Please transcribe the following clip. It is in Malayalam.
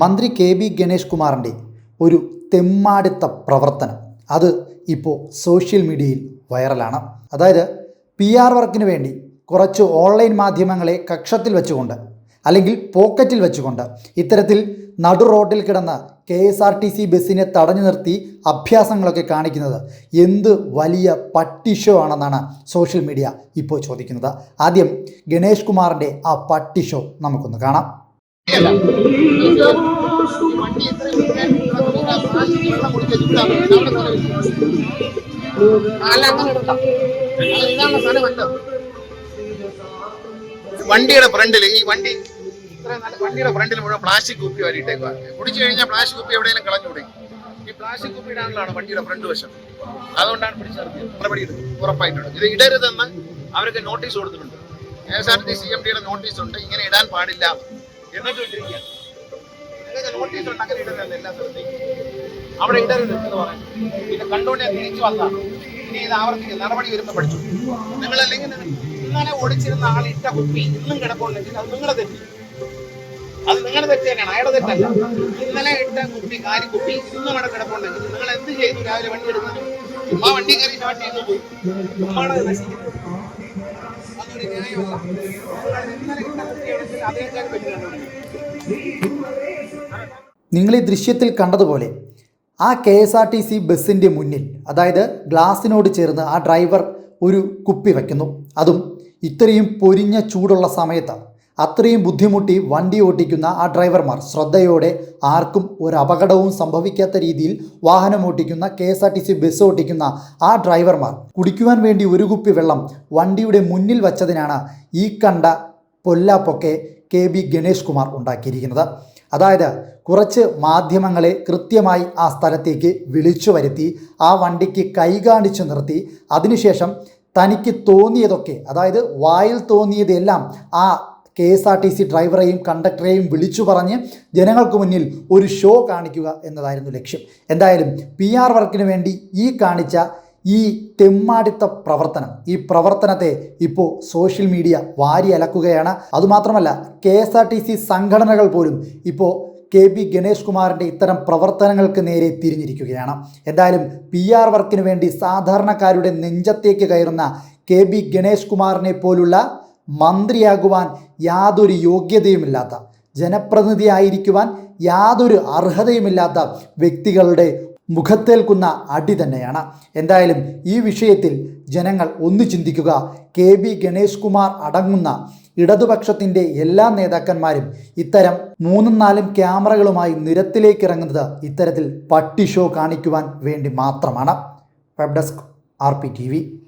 മന്ത്രി കെ ബി ഗണേഷ് കുമാറിന്റെ ഒരു തെമ്മാടിത്ത പ്രവർത്തനം. അത് ഇപ്പോൾ സോഷ്യൽ മീഡിയയിൽ വൈറലാണ്. അതായത് പി ആർ വർക്കിന് വേണ്ടി കുറച്ച് ഓൺലൈൻ മാധ്യമങ്ങളെ കക്ഷത്തിൽ വെച്ചുകൊണ്ട് അല്ലെങ്കിൽ പോക്കറ്റിൽ വെച്ചുകൊണ്ട് ഇത്തരത്തിൽ നടു റോഡിൽ കിടന്ന് K S R T C ബസ്സിനെ തടഞ്ഞു നിർത്തി അഭ്യാസങ്ങളൊക്കെ കാണിക്കുന്നത് എന്ത് വലിയ പട്ടിഷോ ആണെന്നാണ് സോഷ്യൽ മീഡിയ ഇപ്പോൾ ചോദിക്കുന്നത്. ആദ്യം ഗണേഷ് കുമാറിന്റെ ആ പട്ടിഷോ നമുക്കൊന്ന് കാണാം. വണ്ടിയുടെ ഫ്രണ്ടിൽ ഈ വണ്ടി വണ്ടിയുടെ ഫ്രണ്ടിൽ മുഴുവൻ പ്ലാസ്റ്റിക് കുപ്പി വരിയിട്ടേക്കുക കുടിച്ചു കഴിഞ്ഞാൽ പ്ലാസ്റ്റിക് കുപ്പി എവിടെയെങ്കിലും കളഞ്ഞുകൂടെ ഈ പ്ലാസ്റ്റിക് കുപ്പിയുടെ ഇടാനുള്ളതാണ് വണ്ടിയുടെ ഫ്രണ്ട് വശം. അതുകൊണ്ടാണ് പിടിച്ചത് നടപടി ഉറപ്പായിട്ടുണ്ട്. ഇത് ഇടരുതെന്ന് അവർക്ക് നോട്ടീസ് കൊടുത്തിട്ടുണ്ട്. K S R T C M ഡിയുടെ നോട്ടീസ് ഉണ്ട് ഇങ്ങനെ ഇടാൻ പാടില്ല. എല്ലാ അവിടെ ഇടരുത് എന്ന് പറഞ്ഞു പിന്നെ കണ്ടുകൊണ്ട് ഞാൻ തിരിച്ചു വന്നതാണ്. ഇനി ഇത് ആവർത്തിക്കും നടപടി വരുമ്പോൾ പഠിച്ചു. നിങ്ങളല്ലെങ്കിൽ ഇന്നലെ ഓടിച്ചിരുന്ന ആൾ ഇട്ട കുപ്പി ഇന്നും കിടപ്പുണ്ടെങ്കിൽ അത് നിങ്ങളെ തെറ്റി. അത് നിങ്ങളുടെ തെറ്റ് തന്നെയാണ്. അയാളുടെ തെറ്റല്ല. ഇന്നലെ ഇട്ട കുപ്പി കാരി കുപ്പി ഇന്നും അവിടെ കിടപ്പുണ്ടെങ്കിൽ നിങ്ങൾ എന്ത് ചെയ്തു? രാവിലെ വണ്ടി എടുക്കുന്നത് ചുമ്മാ വണ്ടി കയറി ചെയ്തു പോയി. ചുമ്മാടെ നശിക്കുന്നത് നിങ്ങൾ ഈ ദൃശ്യത്തിൽ കണ്ടതുപോലെ ആ K S R T C ബസ്സിന്റെ മുന്നിൽ അതായത് ഗ്ലാസിനോട് ചേർന്ന് ആ ഡ്രൈവർ ഒരു കുപ്പി വയ്ക്കുന്നു. അതും ഇത്രയും പൊരിഞ്ഞ ചൂടുള്ള സമയത്ത് അത്രയും ബുദ്ധിമുട്ടി വണ്ടി ഓട്ടിക്കുന്ന ആ ഡ്രൈവർമാർ ശ്രദ്ധയോടെ ആർക്കും ഒരു അപകടവും സംഭവിക്കാത്ത രീതിയിൽ വാഹനം ഓട്ടിക്കുന്ന K S R T C bus ഓട്ടിക്കുന്ന ആ ഡ്രൈവർമാർ കുടിക്കുവാൻ വേണ്ടി ഒരു കുപ്പി വെള്ളം വണ്ടിയുടെ മുന്നിൽ വച്ചതിനാണ് ഈ കണ്ട പൊല്ലാപ്പൊക്കെ കെ ബി ഗണേഷ് കുമാർ ഉണ്ടാക്കിയിരിക്കുന്നത്. അതായത് കുറച്ച് മാധ്യമങ്ങളെ കൃത്യമായി ആ സ്ഥലത്തേക്ക് വിളിച്ചു വരുത്തി ആ വണ്ടിക്ക് കൈ കാണിച്ചു നിർത്തി. അതിനുശേഷം തനിക്ക് തോന്നിയതൊക്കെ അതായത് വായിൽ തോന്നിയതെല്ലാം ആ K S R T C ഡ്രൈവറെയും കണ്ടക്ടറെയും വിളിച്ചു പറഞ്ഞ് ജനങ്ങൾക്ക് മുന്നിൽ ഒരു ഷോ കാണിക്കുക എന്നതായിരുന്നു ലക്ഷ്യം. എന്തായാലും പി ആർ വർക്കിന് വേണ്ടി ഈ കാണിച്ച ഈ തെമ്മാടിത്ത പ്രവർത്തനം ഈ പ്രവർത്തനത്തെ ഇപ്പോൾ സോഷ്യൽ മീഡിയ വാരി അലക്കുകയാണ്. അതുമാത്രമല്ല K S R T C സംഘടനകൾ പോലും ഇപ്പോൾ കെ പി ഗണേഷ് കുമാറിന്റെ ഇത്തരം പ്രവർത്തനങ്ങൾക്ക് നേരെ തിരിഞ്ഞിരിക്കുകയാണ്. എന്തായാലും പി ആർ വർക്കിന് വേണ്ടി സാധാരണക്കാരുടെ നെഞ്ചത്തേക്ക് കയറുന്ന കെ ബി ഗണേഷ് കുമാറിനെ പോലുള്ള മന്ത്രിയാകുവാൻ യാതൊരു യോഗ്യതയുമില്ലാത്ത ജനപ്രതിനിധി ആയിരിക്കുവാൻ യാതൊരു അർഹതയുമില്ലാത്ത വ്യക്തികളുടെ മുഖത്തേൽക്കുന്ന അടി തന്നെയാണ്. എന്തായാലും ഈ വിഷയത്തിൽ ജനങ്ങൾ ഒന്ന് ചിന്തിക്കുക. കെ ബി ഗണേഷ് കുമാർ അടങ്ങുന്ന ഇടതുപക്ഷത്തിന്റെ എല്ലാ നേതാക്കന്മാരും ഇത്തരം മൂന്നും നാലും ക്യാമറകളുമായി നിരത്തിലേക്ക് ഇറങ്ങുന്നത് ഇത്തരത്തിൽ പട്ടി ഷോ കാണിക്കുവാൻ വേണ്ടി മാത്രമാണ്. Web desk R P T V.